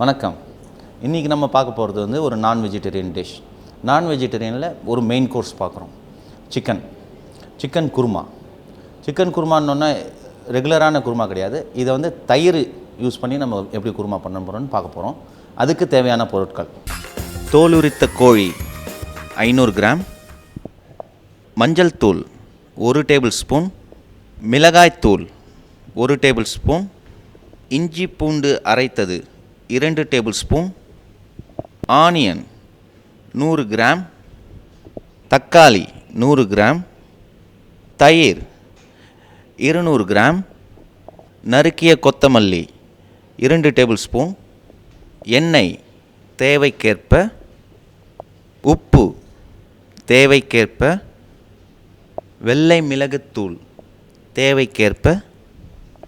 வணக்கம். இன்றைக்கி நம்ம பார்க்க போகிறது வந்து ஒரு நான் வெஜிடேரியன் டிஷ் நான் வெஜிடேரியனில் ஒரு மெயின் கோர்ஸ் பார்க்குறோம். Chicken chicken kurma. சிக்கன் குருமான்னொன்னே ரெகுலரான குருமா கிடையாது. இதை வந்து தயிர் யூஸ் பண்ணி நம்ம எப்படி குருமா பண்ண போகிறோம்னு பார்க்க போகிறோம் அதுக்கு தேவையான பொருட்கள். தோலுரித்த கோழி ஐநூறு கிராம். மஞ்சள் தூள் ஒரு டேபிள் ஸ்பூன் மிளகாய் தூள் ஒரு டேபிள் ஸ்பூன் இஞ்சி பூண்டு அரைத்தது இரண்டு டேபிள் ஸ்பூன் ஆனியன் நூறு கிராம் தக்காளி நூறு கிராம் தயிர் இருநூறு கிராம் நறுக்கிய கொத்தமல்லி இரண்டு டேபிள் ஸ்பூன் எண்ணெய் தேவைக்கேற்ப உப்பு தேவைக்கேற்ப வெள்ளை மிளகுத்தூள் தேவைக்கேற்ப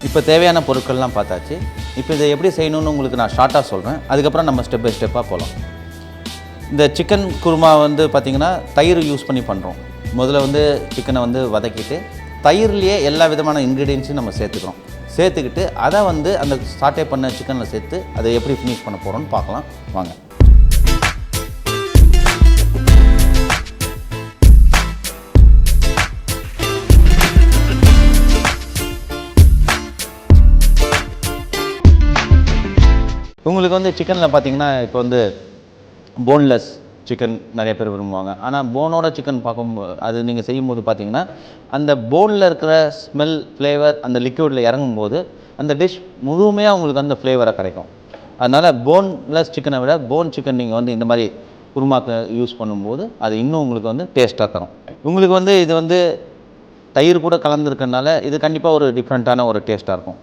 இப்போ தேவையான பொருட்கள்லாம் பார்த்தாச்சு. இப்போ இதை எப்படி செய்யணும்னு உங்களுக்கு நான் ஷார்ட்டாக சொல்கிறேன் அதுக்கப்புறம் நம்ம ஸ்டெப் பை ஸ்டெப்பாக போகலாம் இந்த சிக்கன் குருமா வந்து பார்த்திங்கன்னா தயிர் யூஸ் பண்ணி பண்ணுறோம் முதல்ல வந்து சிக்கனை வந்து வதக்கிட்டு தயிர்லேயே எல்லா விதமான இன்க்ரீடியன்ஸையும் நம்ம சேர்த்துக்கிறோம். சேர்த்துக்கிட்டு அதை வந்து அந்த சாட்டே பண்ண சிக்கனில் சேர்த்து அதை எப்படி ஃபினிஷ் பண்ண போகிறோம்னு பார்க்கலாம். வாங்க. உங்களுக்கு வந்து சிக்கனில் பார்த்தீங்கன்னா இப்போ வந்து போன்லெஸ் சிக்கன் நிறைய பேர் விரும்புவாங்க. ஆனால் போனோட சிக்கன் பார்க்கும்போது அது நீங்கள் செய்யும்போது பார்த்தீங்கன்னா அந்த போனில் இருக்கிற ஸ்மெல் ஃப்ளேவர் அந்த லிக்யூடில் இறங்கும்போது அந்த டிஷ் முழுமையாக உங்களுக்கு அந்த ஃப்ளேவராக கிடைக்கும். அதனால் போன்லெஸ் சிக்கனை விட போன் சிக்கன் நீங்கள் வந்து இந்த மாதிரி குருமாக்கு யூஸ் பண்ணும்போது அது இன்னும் உங்களுக்கு வந்து டேஸ்ட்டாக தரும். உங்களுக்கு வந்து இது வந்து தயிர் கூட கலந்துருக்கனால இது கண்டிப்பாக ஒரு டிஃப்ரெண்ட்டான ஒரு டேஸ்ட்டாக இருக்கும்.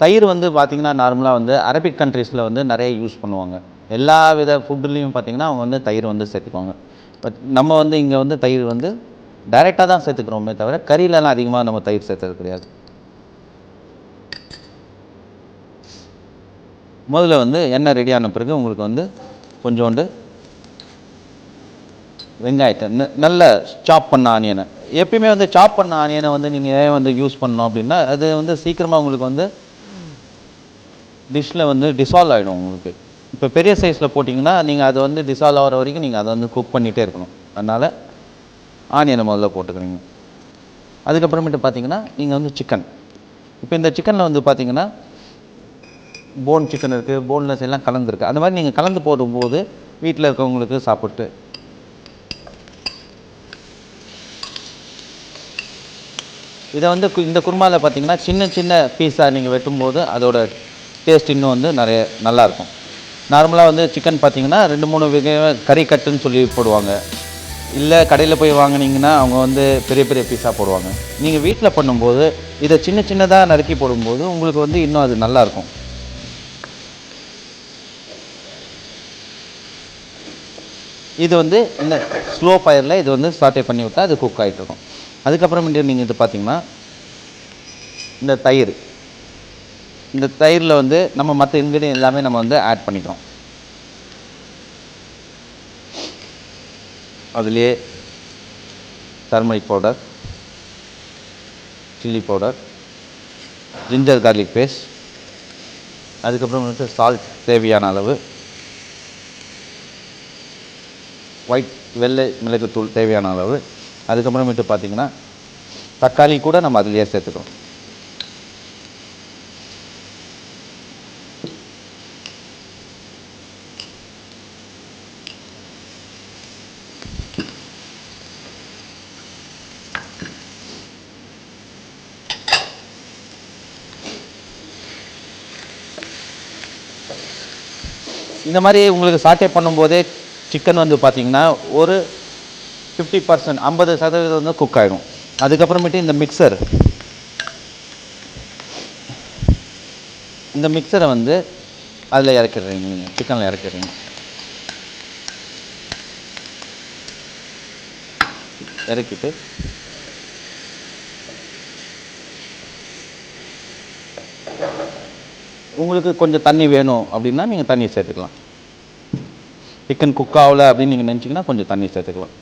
தயிர் வந்து பார்த்திங்கன்னா நார்மலாக வந்து அரபிக் கண்ட்ரீஸில் வந்து நிறைய யூஸ் பண்ணுவாங்க. எல்லா வித ஃபுட்டுலேயும் பார்த்திங்கன்னா அவங்க வந்து தயிர் வந்து சேர்த்துக்குவாங்க. பட் நம்ம வந்து இங்கே வந்து தயிர் வந்து டைரெக்டாக தான் சேர்த்துக்கிறோமே தவிர கறியிலலாம் அதிகமாக நம்ம தயிர் சேர்த்தது கிடையாது. முதல்ல வந்து எண்ணெய் ரெடி ஆன பிறகு உங்களுக்கு வந்து கொஞ்சோண்டு வெங்காயத்தை ந- நல்ல சாப் பண்ண ஆனியனை எப்பயுமே வந்து சாப் பண்ண ஆனியனை வந்து நீங்கள் ஏன் வந்து யூஸ் பண்ணோம் அப்படின்னா அது வந்து சீக்கிரமாக உங்களுக்கு வந்து டிஷ்ஷில் வந்து டிசால்வ் ஆகிடும் உங்களுக்கு. இப்போ பெரிய சைஸில் போட்டிங்கன்னா நீங்கள் அதை வந்து டிசால்வ் ஆகிற வரைக்கும் நீங்கள் அதை வந்து குக் பண்ணிகிட்டே இருக்கணும். அதனால் ஆனியனை முதல்ல போட்டுக்கிறீங்க. அதுக்கப்புறமேட்டு பார்த்தீங்கன்னா நீங்கள் வந்து சிக்கன் இப்போ இந்த சிக்கனில் வந்து பார்த்தீங்கன்னா போன் சிக்கன் இருக்குது போன்லெஸ் எல்லாம் கலந்துருக்கு அந்த மாதிரி நீங்கள் கலந்து போடும்போது வீட்டில் இருக்கவங்களுக்கு சாப்பிட்டு. இதை வந்து கு- இந்த குருமாவில் பார்த்தீங்கன்னா சின்ன சின்ன பீஸாக நீங்கள் வெட்டும்போது அதோட டேஸ்ட் இன்னும் வந்து நிறைய நல்லாயிருக்கும். நார்மலாக வந்து சிக்கன் பார்த்தீங்கன்னா ரெண்டு மூணு வகை கறி கட்டுன்னு சொல்லி போடுவாங்க. இல்லை கடையில் போய் வாங்குனீங்கன்னா அவங்க வந்து பெரிய பெரிய பீஸாக போடுவாங்க. நீங்கள் வீட்டில் பண்ணும்போது இதை சின்ன சின்னதாக நறுக்கி போடும்போது உங்களுக்கு வந்து இன்னும் அது நல்லாயிருக்கும். இது வந்து இந்த ஸ்லோ ஃபயரில் இது வந்து சாட்டே பண்ணி விட்டால் அது குக் ஆகிட்டு இருக்கும். அதுக்கப்புறமேட்டு நீங்கள் இது பார்த்தீங்கன்னா இந்த தயிர். இந்த தயிரில் வந்து நம்ம மற்ற இன்க்ரீடியன் எல்லாமே நம்ம வந்து ஆட் பண்ணிக்கிறோம். அதுலேயே turmeric powder chilli powder ginger garlic paste அதுக்கப்புறம் வந்து சால்ட் தேவையான அளவு ஒயிட் வெள்ளை மிளகுத்தூள் தேவையான அளவு அதுக்கப்புறமேட்டு பார்த்தீங்கன்னா தக்காளி கூட நம்ம அதிலேயே சேர்த்துக்கிறோம். இந்த மாதிரி உங்களுக்கு சாட்டே பண்ணும்போதே சிக்கன் வந்து பார்த்தீங்கன்னா ஒரு ஃபிஃப்டி பர்சன்ட் ஐம்பது சதவீதம் வந்து குக் ஆகிடும் அதுக்கப்புறமேட்டு இந்த மிக்சர் இந்த மிக்சரை வந்து அதில் இறக்கிடுறீங்க நீங்கள் சிக்கனில் இறக்கிடுறீங்க. இறக்கிட்டு உங்களுக்கு கொஞ்சம் தண்ணி வேணும் அப்படின்னா நீங்கள் தண்ணி சேர்த்துக்கலாம். சிக்கன் குக் ஆகலை அப்படின்னு நீங்கள் நினச்சிங்கன்னா கொஞ்சம் தண்ணி சேர்த்துக்கலாம்.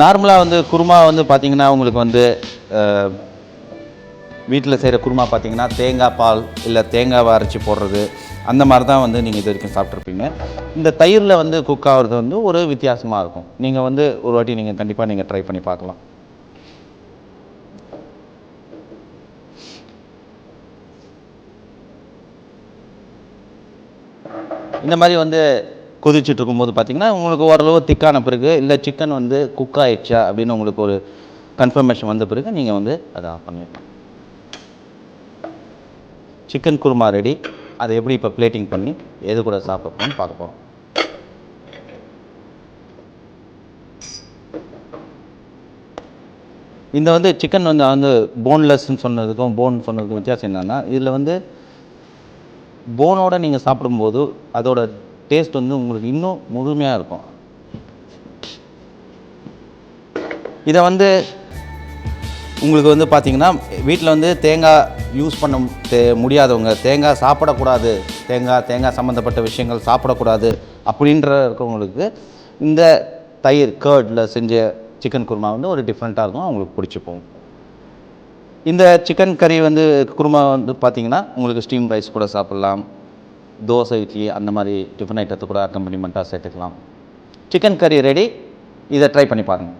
நார்மலாக வந்து குருமா வந்து பார்த்தீங்கன்னா உங்களுக்கு வந்து வீட்டில் செய்கிற குருமா பார்த்தீங்கன்னா தேங்காய் பால் இல்லை தேங்காவை அரைச்சி போடுறது அந்த மாதிரி தான் வந்து நீங்கள் இது வரைக்கும் சாப்பிட்ருப்பீங்க இந்த தயிரில் வந்து குக் ஆகிறது வந்து ஒரு வித்தியாசமாக இருக்கும். நீங்கள் வந்து ஒரு வாட்டி நீங்கள் கண்டிப்பாக நீங்கள் ட்ரை பண்ணி பார்க்கலாம். இந்த மாதிரி வந்து கொதிச்சுட்டு இருக்கும்போது பார்த்தீங்கன்னா உங்களுக்கு ஓரளவு திக்கான பிறகு இல்லை சிக்கன் வந்து குக் ஆயிடுச்சா அப்படின்னு உங்களுக்கு ஒரு கன்ஃபர்மேஷன் வந்த பிறகு நீங்கள் வந்து அதை ஆஃப் பண்ணிடலாம். சிக்கன் குருமா ரெடி அதை எப்படி இப்போ பிளேட்டிங் பண்ணி எது கூட சாப்பிட்றோம்னு பார்க்க போகிறோம் இந்த வந்து சிக்கன் வந்து வந்து போன்லெஸ்ன்னு சொன்னதுக்கும் போன் சொன்னதுக்கும் வித்தியாசம் என்னென்னா இதில் வந்து போனோட நீங்கள் சாப்பிடும்போது அதோட டேஸ்ட் வந்து உங்களுக்கு இன்னும் முழுமையாக இருக்கும். இதை வந்து உங்களுக்கு வந்து பார்த்திங்கன்னா வீட்டில் வந்து தேங்காய் யூஸ் பண்ண தே- முடியாதவங்க தேங்காய் சாப்பிடக்கூடாது தேங்காய் தேங்காய் சம்மந்தப்பட்ட விஷயங்கள் சாப்பிடக்கூடாது அப்படின்ற இருக்கவங்களுக்கு இந்த தயிர் கேர்டில் செஞ்ச சிக்கன் குருமா வந்து ஒரு டிஃப்ரெண்ட்டாக இருக்கும் அவங்களுக்கு பிடிச்சி போகும் இந்த சிக்கன் கறி வந்து குருமா வந்து பார்த்தீங்கன்னா உங்களுக்கு ஸ்டீம் ரைஸ் கூட சாப்பிட்லாம். தோசை இட்லி அந்த மாதிரி டிஃபன் ஐட்டத்தை கூட அக்கம்பனிமெண்ட்டாக சேர்த்துக்கலாம். சிக்கன் கறி ரெடி இதை ட்ரை பண்ணி பாருங்கள்